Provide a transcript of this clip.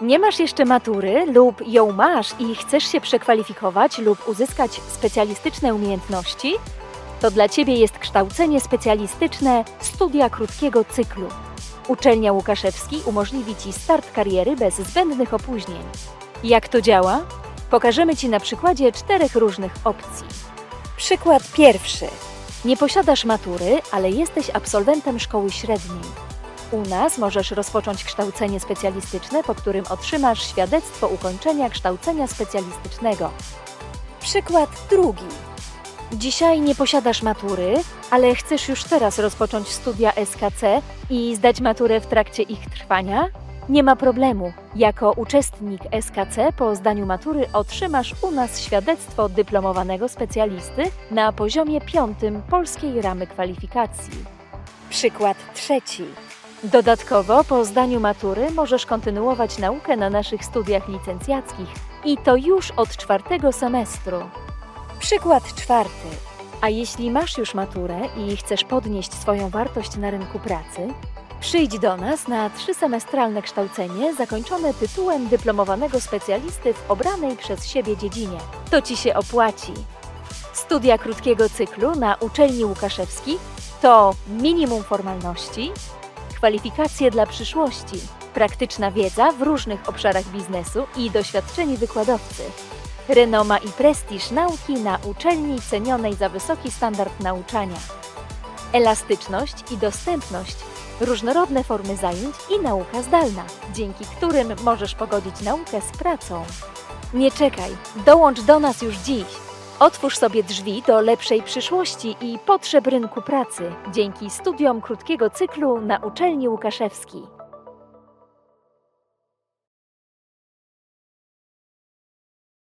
Nie masz jeszcze matury lub ją masz i chcesz się przekwalifikować lub uzyskać specjalistyczne umiejętności? To dla Ciebie jest kształcenie specjalistyczne studia krótkiego cyklu. Uczelnia Łukaszewski umożliwi Ci start kariery bez zbędnych opóźnień. Jak to działa? Pokażemy Ci na przykładzie czterech różnych opcji. Przykład pierwszy. Nie posiadasz matury, ale jesteś absolwentem szkoły średniej. U nas możesz rozpocząć kształcenie specjalistyczne, po którym otrzymasz świadectwo ukończenia kształcenia specjalistycznego. Przykład drugi. Dzisiaj nie posiadasz matury, ale chcesz już teraz rozpocząć studia SKC i zdać maturę w trakcie ich trwania? Nie ma problemu. Jako uczestnik SKC po zdaniu matury otrzymasz u nas świadectwo dyplomowanego specjalisty na poziomie piątym polskiej ramy kwalifikacji. Przykład trzeci. Dodatkowo po zdaniu matury możesz kontynuować naukę na naszych studiach licencjackich i to już od czwartego semestru. Przykład czwarty. A jeśli masz już maturę i chcesz podnieść swoją wartość na rynku pracy, przyjdź do nas na trzysemestralne kształcenie zakończone tytułem dyplomowanego specjalisty w obranej przez siebie dziedzinie. To ci się opłaci. Studia krótkiego cyklu na uczelni Łukaszewski to minimum formalności, kwalifikacje dla przyszłości, praktyczna wiedza w różnych obszarach biznesu i doświadczeni wykładowcy. Renoma i prestiż nauki na uczelni cenionej za wysoki standard nauczania. Elastyczność i dostępność, różnorodne formy zajęć i nauka zdalna, dzięki którym możesz pogodzić naukę z pracą. Nie czekaj, dołącz do nas już dziś. Otwórz sobie drzwi do lepszej przyszłości i potrzeb rynku pracy dzięki studiom krótkiego cyklu na uczelni Łukaszewski.